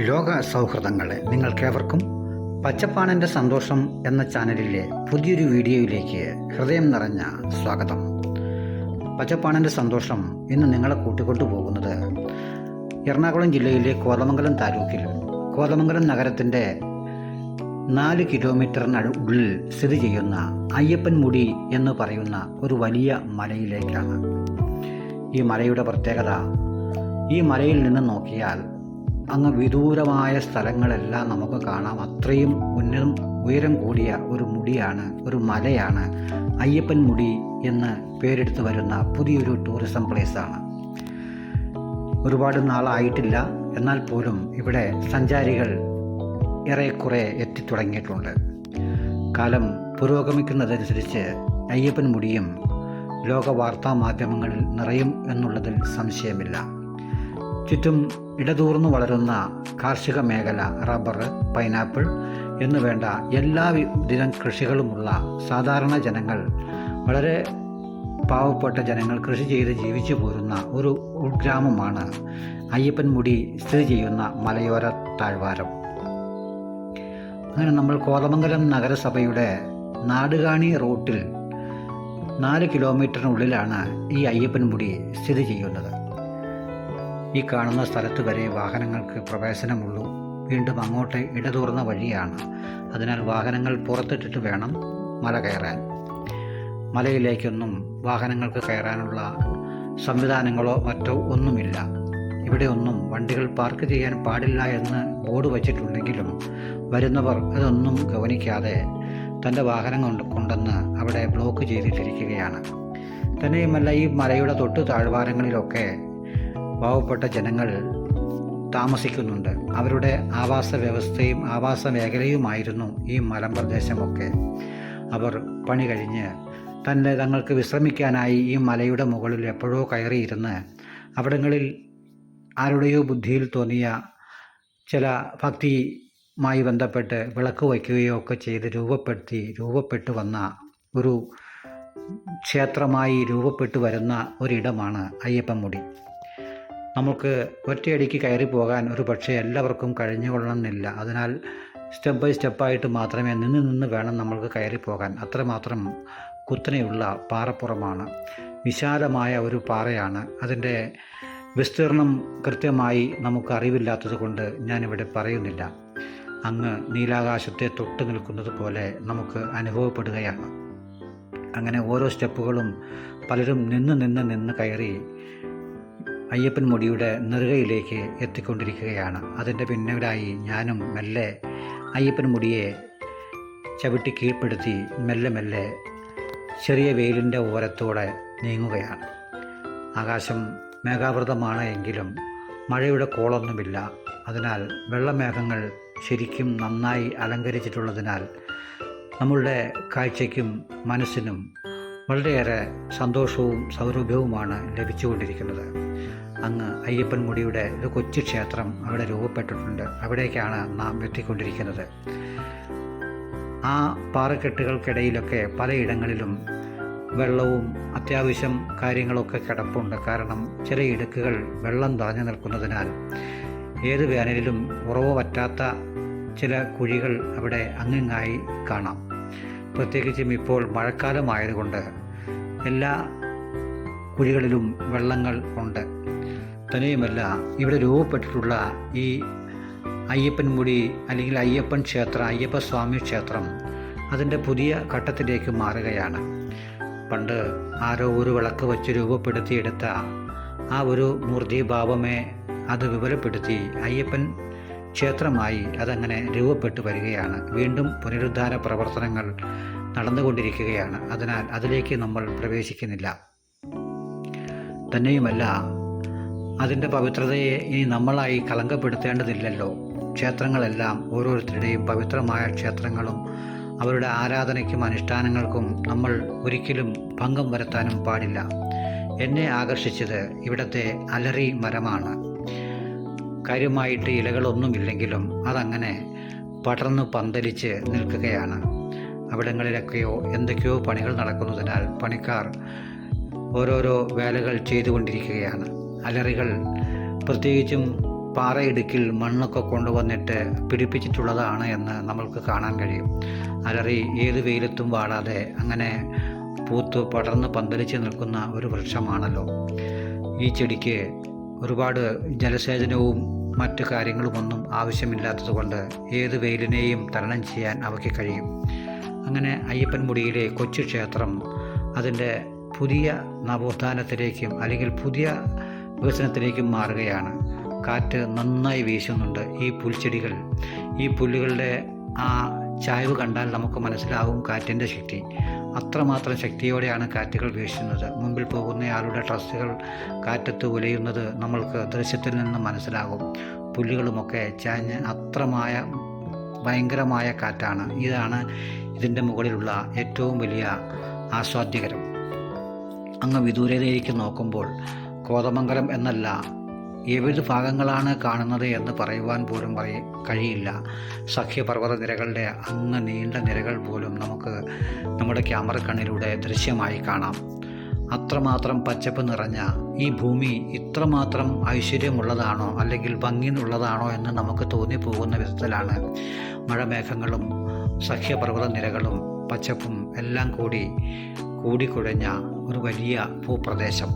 ലോക സൗഹൃദങ്ങളെ നിങ്ങൾക്കേവർക്കും പച്ചപ്പാണന്റെ സന്തോഷം എന്ന ചാനലിലെ പുതിയൊരു വീഡിയോയിലേക്ക് ഹൃദയം നിറഞ്ഞ സ്വാഗതം. പച്ചപ്പാണന്റെ സന്തോഷം ഇന്ന് നിങ്ങളെ കൂട്ടിക്കൊണ്ടു പോകുന്നത് എറണാകുളം ജില്ലയിലെ കോതമംഗലം താലൂക്കിൽ കോതമംഗലം നഗരത്തിന്റെ നാല് കിലോമീറ്ററിനടു ഉള്ളിൽ സ്ഥിതി ചെയ്യുന്ന അയ്യപ്പൻമുടി എന്ന് പറയുന്ന ഒരു വലിയ മലയിലേക്കാണ്. ഈ മലയുടെ പ്രത്യേകത ഈ മലയിൽ നിന്ന് നോക്കിയാൽ അങ്ങ് വിദൂരമായ സ്ഥലങ്ങളെല്ലാം നമുക്ക് കാണാം. അത്രയും ഉന്നതം ഉയരം കൂടിയ ഒരു മുടിയാണ് ഒരു മലയാണ് അയ്യപ്പൻ മുടി എന്ന് പേരെടുത്ത് വരുന്ന പുതിയൊരു ടൂറിസം പ്ലേസാണ് ഒരുപാട് നാളായിട്ടില്ല. എന്നാൽ പോലും ഇവിടെ സഞ്ചാരികൾ ഏറെക്കുറെ എത്തിത്തുടങ്ങിയിട്ടുണ്ട്. കാലം പുരോഗമിക്കുന്നതനുസരിച്ച് അയ്യപ്പൻ മുടിയും ലോക വാർത്താ മാധ്യമങ്ങളിൽ നിറയും എന്നുള്ളതിൽ സംശയമില്ല. ചുറ്റും ഇടതൂർന്നു വളരുന്ന കാർഷിക മേഖല റബ്ബർ പൈനാപ്പിൾ എന്നു വേണ്ട എല്ലാ ദിനം കൃഷികളുമുള്ള സാധാരണ ജനങ്ങൾ വളരെ പാവപ്പെട്ട ജനങ്ങൾ കൃഷി ചെയ്ത് ജീവിച്ചു പോരുന്ന ഒരു ഉൾഗ്രാമമാണ് അയ്യപ്പൻമുടി സ്ഥിതി ചെയ്യുന്ന മലയോര താഴ്വാരം. അങ്ങനെ നമ്മൾ കോതമംഗലം നഗരസഭയുടെ നാടുകാണി റൂട്ടിൽ നാല് കിലോമീറ്ററിനുള്ളിലാണ് ഈ അയ്യപ്പൻമുടി സ്ഥിതി ചെയ്യുന്നത്. ഈ കാണുന്ന സ്ഥലത്ത് വരെ വാഹനങ്ങൾക്ക് പ്രവേശനമുള്ളൂ. വീണ്ടും അങ്ങോട്ട് ഇടതൂർന്ന വഴിയാണ്. അതിനാൽ വാഹനങ്ങൾ പുറത്തിട്ടിട്ട് വേണം മല കയറാൻ. മലയിലേക്കൊന്നും വാഹനങ്ങൾക്ക് കയറാനുള്ള സംവിധാനങ്ങളോ മറ്റോ ഒന്നുമില്ല. ഇവിടെ ഒന്നും വണ്ടികൾ പാർക്ക് ചെയ്യാൻ പാടില്ല എന്ന് ബോർഡ് വച്ചിട്ടുണ്ടെങ്കിലും വരുന്നവർ അതൊന്നും ഗവനിക്കാതെ തന്റെ വാഹനം കൊണ്ട് കൊണ്ടെന്ന് അവിടെ ബ്ലോക്ക് ചെയ്തിട്ടിരിക്കുകയാണ്. തന്നെയുമല്ല ഈ മലയുടെ തൊട്ട് താഴ്വാരങ്ങളിലൊക്കെ പാവപ്പെട്ട ജനങ്ങൾ താമസിക്കുന്നുണ്ട്. അവരുടെ ആവാസ വ്യവസ്ഥയും ആവാസ മേഖലയുമായിരുന്നു ഈ മലമ്പ്രദേശമൊക്കെ അവർ പണി കഴിഞ്ഞ് തന്നെ തങ്ങൾക്ക് വിശ്രമിക്കാനായി ഈ മലയുടെ മുകളിൽ എപ്പോഴോ കയറിയിരുന്ന് അവിടങ്ങളിൽ ആരുടെയോ ബുദ്ധിയിൽ തോന്നിയ ചില ഭക്തിയുമായി ബന്ധപ്പെട്ട് വിളക്ക് വയ്ക്കുകയോ ഒക്കെ ചെയ്ത് രൂപപ്പെടുത്തി രൂപപ്പെട്ടു വന്ന ഒരു ക്ഷേത്രമായി രൂപപ്പെട്ടു വരുന്ന ഒരിടമാണ് അയ്യപ്പൻമുടി. നമുക്ക് ഒറ്റയടിക്ക് കയറി പോകാൻ ഒരു പക്ഷേ എല്ലാവർക്കും കഴിഞ്ഞുകൊള്ളണമെന്നില്ല. അതിനാൽ സ്റ്റെപ്പ് ബൈ സ്റ്റെപ്പായിട്ട് മാത്രമേ നിന്ന് നിന്ന് വേണം നമ്മൾക്ക് കയറി പോകാൻ അത്രമാത്രം കുത്തനെയുള്ള പാറപ്പുറമാണ്. വിശാലമായ ഒരു പാറയാണ്. അതിന്റെ വിസ്തീർണം കൃത്യമായി നമുക്ക് അറിവില്ലാത്തത് കൊണ്ട് ഞാനിവിടെ പറയുന്നില്ല. അങ്ങ് നീലാകാശത്തെ തൊട്ട് നിൽക്കുന്നത് പോലെ നമുക്ക് അനുഭവപ്പെടുകയാണ്. അങ്ങനെ ഓരോ സ്റ്റെപ്പുകളും പലരും നിന്ന് നിന്ന് നിന്ന് കയറി അയ്യപ്പൻ മുടിയുടെ നെറുകയിലേക്ക് എത്തിക്കൊണ്ടിരിക്കുകയാണ്. അതിന്റെ പിന്നിലായി ഞാനും മെല്ലെ അയ്യപ്പൻ മുടിയെ ചവിട്ടി കീഴ്പ്പെടുത്തി മെല്ലെ മെല്ലെ ചെറിയ വെയിലിന്റെ ഓരത്തോടെ നീങ്ങുകയാണ്. ആകാശം മേഘാവൃതമാണ് എങ്കിലും മഴയുടെ കോളൊന്നുമില്ല. അതിനാൽ വെള്ളമേഘങ്ങൾ ശരിക്കും നന്നായി അലങ്കരിച്ചിട്ടുള്ളതിനാൽ നമ്മളുടെ കാഴ്ചയ്ക്കും മനസ്സിനും വളരെയേറെ സന്തോഷവും സൗരഭ്യവുമാണ് ലഭിച്ചുകൊണ്ടിരിക്കുന്നത്. അങ്ങ് അയ്യപ്പൻമുടിയുടെ ഒരു കൊച്ചു ക്ഷേത്രം അവിടെ രൂപപ്പെട്ടിട്ടുണ്ട്. അവിടേക്കാണ് നാം എത്തിക്കൊണ്ടിരിക്കുന്നത്. ആ പാറക്കെട്ടുകൾക്കിടയിലൊക്കെ പലയിടങ്ങളിലും വെള്ളവും അത്യാവശ്യം കാര്യങ്ങളൊക്കെ കിടപ്പുണ്ട്. കാരണം ചില ഇടുക്കുകൾ വെള്ളം തറഞ്ഞു നിൽക്കുന്നതിനാൽ ഏത് വേനലിലും ഉറവ് പറ്റാത്ത ചില കുഴികൾ അവിടെ അങ്ങിങ്ങായി കാണാം. പ്രത്യേകിച്ചും ഇപ്പോൾ മഴക്കാലമായതുകൊണ്ട് എല്ലാ കുഴികളിലും വെള്ളങ്ങൾ ഉണ്ട്. തന്നെയുമല്ല ഇവിടെ രൂപപ്പെട്ടിട്ടുള്ള ഈ അയ്യപ്പൻമുടി അല്ലെങ്കിൽ അയ്യപ്പൻ ക്ഷേത്രം അയ്യപ്പസ്വാമി ക്ഷേത്രം അതിന്റെ പുതിയ ഘട്ടത്തിലേക്ക് മാറുകയാണ്. പണ്ട് ആരോ ഒരു വിളക്ക് വച്ച് രൂപപ്പെടുത്തിയെടുത്ത ആ ഒരു മൂർത്തിഭാവമേ അത് വിവരപ്പെടുത്തി അയ്യപ്പൻ ക്ഷേത്രമായി അതങ്ങനെ രൂപപ്പെട്ടു വരികയാണ്. വീണ്ടും പുനരുദ്ധാര പ്രവർത്തനങ്ങൾ നടന്നുകൊണ്ടിരിക്കുകയാണ്. അതിനാൽ അതിലേക്ക് നമ്മൾ പ്രവേശിക്കുന്നില്ല. തന്നെയുമല്ല അതിന്റെ പവിത്രതയെ ഇനി നമ്മളായി കളങ്കപ്പെടുത്തേണ്ടതില്ലല്ലോ. ക്ഷേത്രങ്ങളെല്ലാം ഓരോരുത്തരുടെയും പവിത്രമായ ക്ഷേത്രങ്ങളും അവരുടെ ആരാധനയ്ക്കും അനുഷ്ഠാനങ്ങൾക്കും നമ്മൾ ഒരിക്കലും ഭംഗം വരുത്താനും പാടില്ല. എന്നെ ആകർഷിച്ചത് ഇവിടത്തെ അലറി മരമാണ്. കാര്യമായിട്ട് ഇലകളൊന്നുമില്ലെങ്കിലും അതങ്ങനെ പടർന്നു പന്തലിച്ച് നിൽക്കുകയാണ്. അവിടങ്ങളിലൊക്കെയോ എന്തൊക്കെയോ പണികൾ നടക്കുന്നതിനാൽ പണിക്കാർ ഓരോരോ വേലകൾ ചെയ്തുകൊണ്ടിരിക്കുകയാണ്. അലറികൾ പ്രത്യേകിച്ചും പാറയിടുക്കിൽ മണ്ണൊക്കെ കൊണ്ടുവന്നിട്ട് പിടിപ്പിച്ചിട്ടുള്ളതാണ് എന്ന് നമ്മൾക്ക് കാണാൻ കഴിയും. അലറി ഏത് വെയിലത്തും വാടാതെ അങ്ങനെ പൂത്ത് പടർന്ന് പന്തലിച്ച് നിൽക്കുന്ന ഒരു വൃക്ഷമാണല്ലോ. ഈ ചെടിക്ക് ഒരുപാട് ജലസേചനവും മറ്റു കാര്യങ്ങളുമൊന്നും ആവശ്യമില്ലാത്തതുകൊണ്ട് ഏത് വെയിലിനെയും തരണം ചെയ്യാൻ അവയ്ക്ക് കഴിയും. അങ്ങനെ അയ്യപ്പൻമുടിയിലെ കൊച്ചു ക്ഷേത്രം അതിന്റെ പുതിയ നവോത്ഥാനത്തിലേക്കും അല്ലെങ്കിൽ പുതിയ വികസനത്തിലേക്കും മാറുകയാണ്. കാറ്റ് നന്നായി വീശുന്നുണ്ട് ഈ പുൽച്ചെടികൾ. ഈ പുല്ലുകളുടെ ആ ചായവ് കണ്ടാൽ നമുക്ക് മനസ്സിലാവും കാറ്റിന്റെ ശക്തി. അത്രമാത്രം ശക്തിയോടെയാണ് കാറ്റുകൾ വീശുന്നത്. മുമ്പിൽ പോകുന്നയാളുടെ ഡ്രസ്സുകൾ കാറ്റത്ത് ഉലയുന്നത് നമ്മൾക്ക് ദൃശ്യത്തിൽ നിന്ന് മനസ്സിലാകും. പുല്ലുകളുമൊക്കെ ചാഞ്ഞ് അത്രമായ ഭയങ്കരമായ കാറ്റാണ്. ഇതാണ് ഇതിന്റെ മുകളിലുള്ള ഏറ്റവും വലിയ ആസ്വാദ്യകരം. അങ്ങ് വിദൂരതയിലേക്ക് നോക്കുമ്പോൾ കോതമംഗലം എന്നല്ല ഏത് ഭാഗങ്ങളാണ് കാണുന്നത് എന്ന് പറയുവാൻ പോലും പറയ കഴിയില്ല. സഖ്യപർവത നിരകളുടെ അങ്ങ് നീണ്ട നിരകൾ പോലും നമുക്ക് നമ്മുടെ ക്യാമറ കണ്ണിലൂടെ ദൃശ്യമായി കാണാം. അത്രമാത്രം പച്ചപ്പ് നിറഞ്ഞ ഈ ഭൂമി ഇത്രമാത്രം ഐശ്വര്യമുള്ളതാണോ അല്ലെങ്കിൽ ഭംഗിയുള്ളതാണോ എന്ന് നമുക്ക് തോന്നിപ്പോകുന്ന വിധത്തിലാണ് മഴമേഘങ്ങളും സഖ്യപർവത നിരകളും പച്ചപ്പും എല്ലാം കൂടി കൂടിക്കുഴഞ്ഞ ഒരു വലിയ ഭൂപ്രദേശം.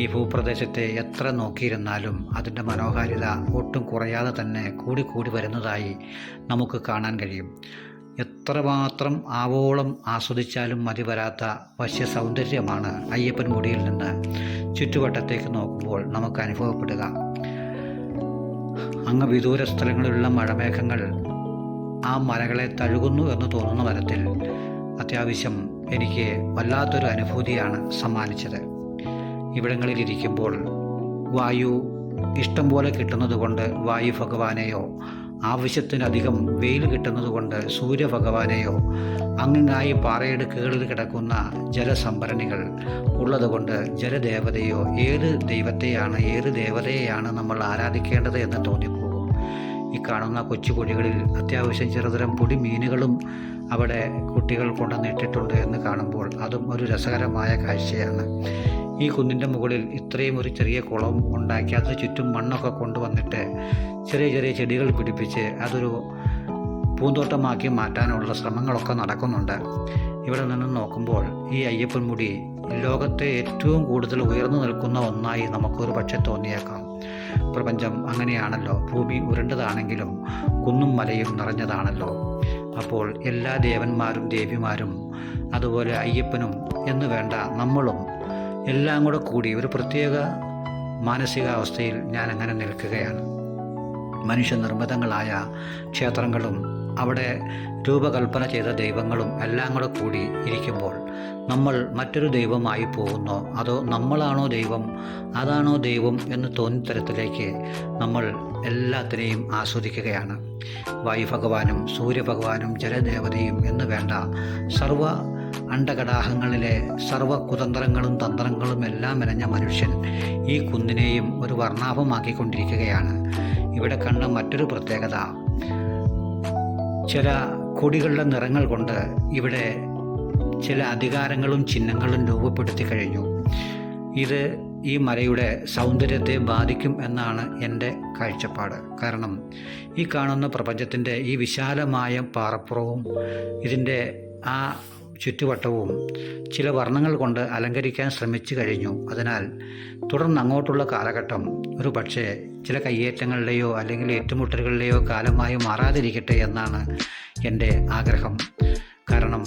ഈ ഭൂപ്രദേശത്തെ എത്ര നോക്കിയിരുന്നാലും അതിന്റെ മനോഹാരിത ഒട്ടും കുറയാതെ തന്നെ കൂടിക്കൂടി വരുന്നതായി നമുക്ക് കാണാൻ കഴിയും. എത്രമാത്രം ആവോളം ആസ്വദിച്ചാലും മതി വരാത്ത വശ്യ സൗന്ദര്യമാണ് അയ്യപ്പൻ മുടിയിൽ നിന്ന് ചുറ്റുവട്ടത്തേക്ക് നോക്കുമ്പോൾ നമുക്ക് അനുഭവപ്പെടുക. അങ്ങ് വിദൂര സ്ഥലങ്ങളിലുള്ള മഴമേഘങ്ങൾ ആ മലകളെ തഴുകുന്നു എന്ന് തോന്നുന്ന തരത്തിൽ അത്യാവശ്യം എനിക്ക് വല്ലാത്തൊരു അനുഭൂതിയാണ് സമ്മാനിച്ചത്. ഇവിടങ്ങളിലിരിക്കുമ്പോൾ വായു ഇഷ്ടം പോലെ കിട്ടുന്നത് കൊണ്ട് വായു ഭഗവാനെയോ ആവശ്യത്തിനധികം വെയിൽ കിട്ടുന്നത് കൊണ്ട് സൂര്യഭഗവാനെയോ അങ്ങിങ്ങായി പാറയിടുക്കുകളിൽ കിടക്കുന്ന ജലസംഭരണികൾ ഉള്ളതുകൊണ്ട് ജലദേവതയോ ഏത് ദൈവത്തെയാണ് ഏത് ദേവതയെയാണ് നമ്മൾ ആരാധിക്കേണ്ടത് എന്ന് തോന്നിപ്പോകും ഈ കാണുന്ന കൊച്ചു കുഴികളിൽ അത്യാവശ്യം ചെറുതരം പൊടി മീനുകളും അവിടെ കുട്ടികൾ കൊണ്ടുവന്നിട്ടിട്ടുണ്ട് എന്ന് കാണുമ്പോൾ അതും ഒരു രസകരമായ കാഴ്ചയാണ്. ഈ കുന്നിന്റെ മുകളിൽ ഇത്രയും ഒരു ചെറിയ കുളം ഉണ്ടാക്കി അതിന് ചുറ്റും മണ്ണൊക്കെ കൊണ്ടുവന്നിട്ട് ചെറിയ ചെറിയ ചെടികൾ പിടിപ്പിച്ച് അതൊരു പൂന്തോട്ടമാക്കി മാറ്റാനുള്ള ശ്രമങ്ങളൊക്കെ നടക്കുന്നുണ്ട്. ഇവിടെ നിന്ന് നോക്കുമ്പോൾ ഈ അയ്യപ്പൻമുടി ലോകത്തെ ഏറ്റവും കൂടുതൽ ഉയർന്നു നിൽക്കുന്ന ഒന്നായി നമുക്കൊരു പക്ഷെ തോന്നിയേക്കാം. പ്രപഞ്ചം അങ്ങനെയാണല്ലോ. ഭൂമി ഉരുണ്ടതാണെങ്കിലും കുന്നും മലയും നിറഞ്ഞതാണല്ലോ. അപ്പോൾ എല്ലാ ദേവന്മാരും ദേവിമാരും അതുപോലെ അയ്യപ്പനും എന്ന് വേണ്ട നമ്മളും എല്ലാം കൂടെ കൂടി ഒരു പ്രത്യേക മാനസികാവസ്ഥയിൽ ഞാൻ അങ്ങനെ നിൽക്കുകയാണ്. മനുഷ്യ മനുഷ്യനിർമ്മിതങ്ങളായ ക്ഷേത്രങ്ങളും അവിടെ രൂപകൽപ്പന ചെയ്ത ദൈവങ്ങളും എല്ലാം കൂടെ കൂടി ഇരിക്കുമ്പോൾ നമ്മൾ മറ്റൊരു ദൈവമായി പോകുന്നോ? അതോ നമ്മളാണോ ദൈവം? അതാണോ ദൈവം എന്ന് തോന്നിത്തരത്തിലേക്ക് നമ്മൾ എല്ലാത്തിനെയും ആസ്വദിക്കുകയാണ്. വായുഭഗവാനും സൂര്യഭഗവാനും ജലദേവതയും എന്ന് വേണ്ട സർവ അണ്ടകടാഹങ്ങളിലെ സർവ കുതന്ത്രങ്ങളും തന്ത്രങ്ങളും എല്ലാം മെനഞ്ഞ മനുഷ്യൻ ഈ കുന്നിനെയും ഒരു വർണാഭമാക്കിക്കൊണ്ടിരിക്കുകയാണ്. ഇവിടെ കണ്ട മറ്റൊരു പ്രത്യേകത ചില കൊടികളുടെ നിറങ്ങൾ കൊണ്ട് ഇവിടെ ചില അധികാരങ്ങളും ചിഹ്നങ്ങളും രൂപപ്പെടുത്തി കഴിഞ്ഞു. ഇത് ഈ മലയുടെ സൗന്ദര്യത്തെ ബാധിക്കും എന്നാണ് എന്റെ കാഴ്ചപ്പാട്. കാരണം ഈ കാണുന്ന പ്രപഞ്ചത്തിന്റെ ഈ വിശാലമായ പാറപ്പുറവും ഇതിന്റെ ആ ചുറ്റുവട്ടവും ചില വർണങ്ങൾ കൊണ്ട് അലങ്കരിക്കാൻ ശ്രമിച്ചു കഴിഞ്ഞു. അതിനാൽ തുടർന്ന് അങ്ങോട്ടുള്ള കാലഘട്ടം ഒരു പക്ഷേ ചില കയ്യേറ്റങ്ങളുടെയോ അല്ലെങ്കിൽ ഏറ്റുമുട്ടലുകളുടെയോ കാലമായി മാറാതിരിക്കട്ടെ എന്നാണ് എന്റെ ആഗ്രഹം. കാരണം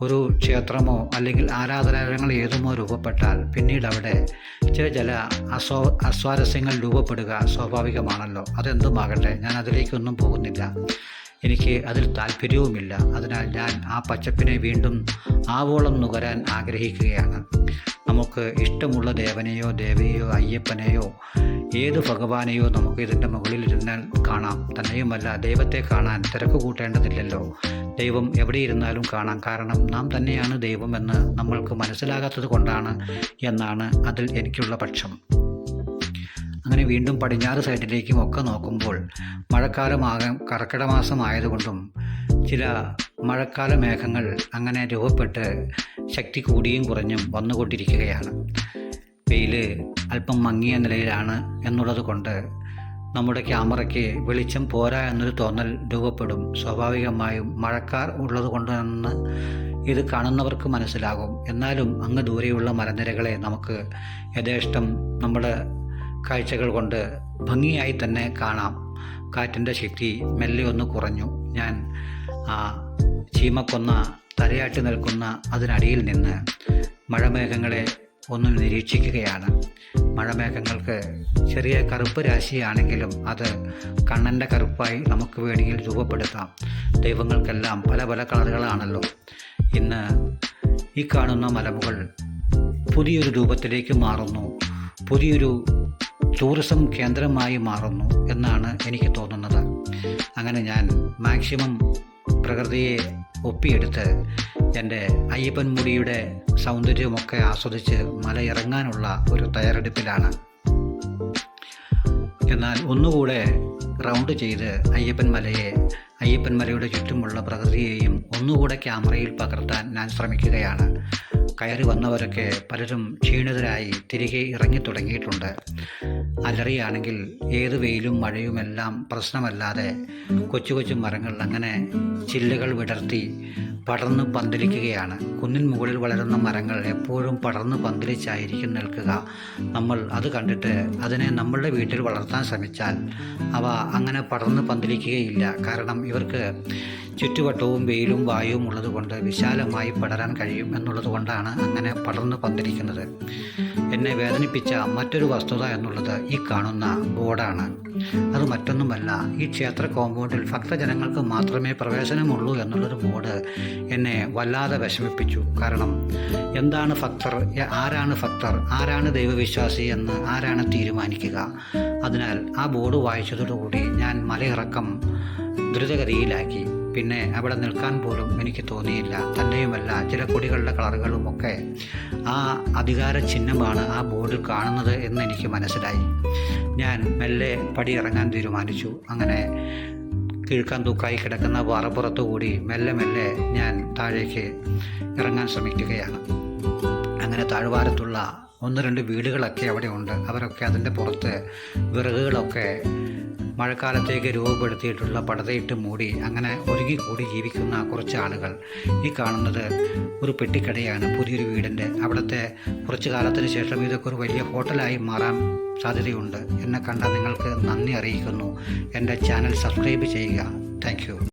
ഒരു ക്ഷേത്രമോ അല്ലെങ്കിൽ ആരാധനാലയങ്ങൾ ഏതുമോ രൂപപ്പെട്ടാൽ പിന്നീട് അവിടെ ചില ചില അസ്വാ അസ്വാരസ്യങ്ങൾ രൂപപ്പെടുക സ്വാഭാവികമാണല്ലോ. അതെന്തുമാകട്ടെ ഞാൻ അതിലേക്കൊന്നും പോകുന്നില്ല. എനിക്ക് അതിൽ താല്പര്യവുമില്ല അതിനാൽ ഞാൻ ആ പച്ചപ്പിനെ വീണ്ടും ആവോളം നുകരാൻ ആഗ്രഹിക്കുകയാണ്. നമുക്ക് ഇഷ്ടമുള്ള ദേവനെയോ ദേവിയെയോ അയ്യപ്പനെയോ ഏത് ഭഗവാനെയോ നമുക്ക് ഇതിന്റെ മുകളിൽ ഇരുന്നാൽ കാണാം. തന്നെയുമല്ല ദൈവത്തെ കാണാൻ തിരക്ക് കൂട്ടേണ്ടതില്ലല്ലോ. ദൈവം എവിടെയിരുന്നാലും കാണാം. കാരണം നാം തന്നെയാണ് ദൈവമെന്ന് നമ്മൾക്ക് മനസ്സിലാകാത്തത് കൊണ്ടാണ് എന്നാണ് അതിൽ എനിക്കുള്ള പക്ഷം. അങ്ങനെ വീണ്ടും പടിഞ്ഞാറ് സൈഡിലേക്കും ഒക്കെ നോക്കുമ്പോൾ മഴക്കാലമാകാൻ കർക്കിടക മാസമായതുകൊണ്ടും ചില മഴക്കാല മേഘങ്ങൾ അങ്ങനെ രൂപപ്പെട്ട് ശക്തി കൂടിയും കുറഞ്ഞും വന്നുകൊണ്ടിരിക്കുകയാണ്. വെയിൽ അല്പം മങ്ങിയ നിലയിലാണ് എന്നുള്ളത് കൊണ്ട് നമ്മുടെ ക്യാമറയ്ക്ക് വെളിച്ചം പോരാ എന്നൊരു തോന്നൽ രൂപപ്പെടും. സ്വാഭാവികമായും മഴക്കാർ ഉള്ളത് കൊണ്ടെന്ന് ഇത് കാണുന്നവർക്ക് മനസ്സിലാകും. എന്നാലും അങ്ങ് ദൂരെയുള്ള മലനിരകളെ നമുക്ക് യഥേഷ്ടം നമ്മുടെ കാഴ്ചകൾ കൊണ്ട് ഭംഗിയായി തന്നെ കാണാം. കാറ്റിന്റെ ശക്തി മെല്ലെ ഒന്ന് കുറഞ്ഞു. ഞാൻ ആ ചീമക്കൊന്ന തലയാട്ടി നിൽക്കുന്ന അതിനടിയിൽ നിന്ന് മഴമേഘങ്ങളെ ഒന്ന് നിരീക്ഷിക്കുകയാണ്. മഴമേഘങ്ങൾക്ക് ചെറിയ കറുപ്പ് രാശിയാണെങ്കിലും അത് കണ്ണന്റെ കറുപ്പായി നമുക്ക് വേണമെങ്കിൽ രൂപപ്പെടുത്താം. ദൈവങ്ങൾക്കെല്ലാം പല പല കളറുകളാണല്ലോ. ഇന്ന് ഈ കാണുന്ന മലമുകൾ പുതിയൊരു രൂപത്തിലേക്ക് മാറുന്നു. പുതിയൊരു ടൂറിസം കേന്ദ്രമായി മാറുന്നു എന്നാണ് എനിക്ക് തോന്നുന്നത്. അങ്ങനെ ഞാൻ മാക്സിമം പ്രകൃതിയെ ഒപ്പിയെടുത്ത് എന്റെ അയ്യപ്പൻമുടിയുടെ സൗന്ദര്യമൊക്കെ ആസ്വദിച്ച് മലയിറങ്ങാനുള്ള ഒരു തയ്യാറെടുപ്പിലാണ്. എന്നാൽ ഒന്നുകൂടെ റൗണ്ട് ചെയ്ത് അയ്യപ്പൻ മലയെ അയ്യപ്പൻ മലയുടെ ചുറ്റുമുള്ള പ്രകൃതിയെയും ഒന്നുകൂടെ ക്യാമറയിൽ പകർത്താൻ ഞാൻ ശ്രമിക്കുകയാണ്. കയറി വന്നവരൊക്കെ പലരും ക്ഷീണിതരായി തിരികെ ഇറങ്ങി തുടങ്ങിയിട്ടുണ്ട്. അലറിയാണെങ്കിൽ ഏത് വെയിലും മഴയുമെല്ലാം പ്രശ്നമല്ലാതെ കൊച്ചു കൊച്ചു മരങ്ങൾ അങ്ങനെ ചില്ലുകൾ വിടർത്തി പടർന്ന് പന്തലിക്കുകയാണ്. കുന്നിൻ മുകളിൽ വളരുന്ന മരങ്ങൾ എപ്പോഴും പടർന്ന് പന്തലിച്ചായിരിക്കും നിൽക്കുക. നമ്മൾ അത് കണ്ടിട്ട് അതിനെ നമ്മളുടെ വീട്ടിൽ വളർത്താൻ ശ്രമിച്ചാൽ അവ അങ്ങനെ പടർന്ന് പന്തലിക്കുകയില്ല. കാരണം ഇവർക്ക് ചുറ്റുവട്ടവും വെയിലും വായുവും ഉള്ളതുകൊണ്ട് വിശാലമായി പടരാൻ കഴിയും എന്നുള്ളതുകൊണ്ടാണ് അങ്ങനെ പടർന്നു പന്തിരിക്കുന്നത്. എന്നെ വേദനിപ്പിച്ച മറ്റൊരു വസ്തുത എന്നുള്ളത് ഈ കാണുന്ന ബോർഡാണ്. അത് മറ്റൊന്നുമല്ല ഈ ക്ഷേത്ര കോമ്പൗണ്ടിൽ ഭക്തജനങ്ങൾക്ക് മാത്രമേ പ്രവേശനമുള്ളൂ എന്നുള്ളൊരു ബോർഡ് എന്നെ വല്ലാതെ വിഷമിപ്പിച്ചു. കാരണം എന്താണ് ഭക്തർ ആരാണ് ഭക്തർ ആരാണ് ദൈവവിശ്വാസി എന്ന് ആരാണ് തീരുമാനിക്കുക? അതിനാൽ ആ ബോർഡ് വായിച്ചതോടുകൂടി ഞാൻ മലയിറക്കം ദ്രുതഗതിയിലാക്കി. പിന്നെ അവിടെ നിൽക്കാൻ പോലും എനിക്ക് തോന്നിയില്ല. തന്നെയുമല്ല ചില കൊടികളുടെ കളറുകളുമൊക്കെ ആ അധികാര ചിഹ്നമാണ് ആ ബോർഡിൽ കാണുന്നത് എന്ന് എനിക്ക് മനസ്സിലായി. ഞാൻ മെല്ലെ പടി ഇറങ്ങാൻ തീരുമാനിച്ചു. അങ്ങനെ കിഴക്കാൻ തൂക്കായി കിടക്കുന്ന പാറപ്പുറത്തു കൂടി മെല്ലെ മെല്ലെ ഞാൻ താഴേക്ക് ഇറങ്ങാൻ ശ്രമിക്കുകയാണ്. അങ്ങനെ താഴ്വാരത്തുള്ള ഒന്ന് രണ്ട് വീടുകളൊക്കെ അവിടെ ഉണ്ട്. അവരൊക്കെ അതിന്റെ പുറത്ത് വിറകുകളൊക്കെ മഴക്കാലത്തേക്ക് രൂപപ്പെടുത്തിയിട്ടുള്ള പടതയിട്ട് മൂടി അങ്ങനെ ഒരുങ്ങിക്കൂടി ജീവിക്കുന്ന കുറച്ച് ആളുകൾ ഈ കാണുന്നത് ഒരു പെട്ടിക്കടയാണ് പുതിയൊരു വീടിന്റെ. അവിടുത്തെ കുറച്ച് കാലത്തിന് ശേഷം ഇതൊക്കെ ഒരു വലിയ ഹോട്ടലായി മാറാൻ സാധ്യതയുണ്ട്. എന്നെ കണ്ട നിങ്ങൾക്ക് നന്ദി അറിയിക്കുന്നു. എന്റെ ചാനൽ സബ്സ്ക്രൈബ് ചെയ്യുക. താങ്ക്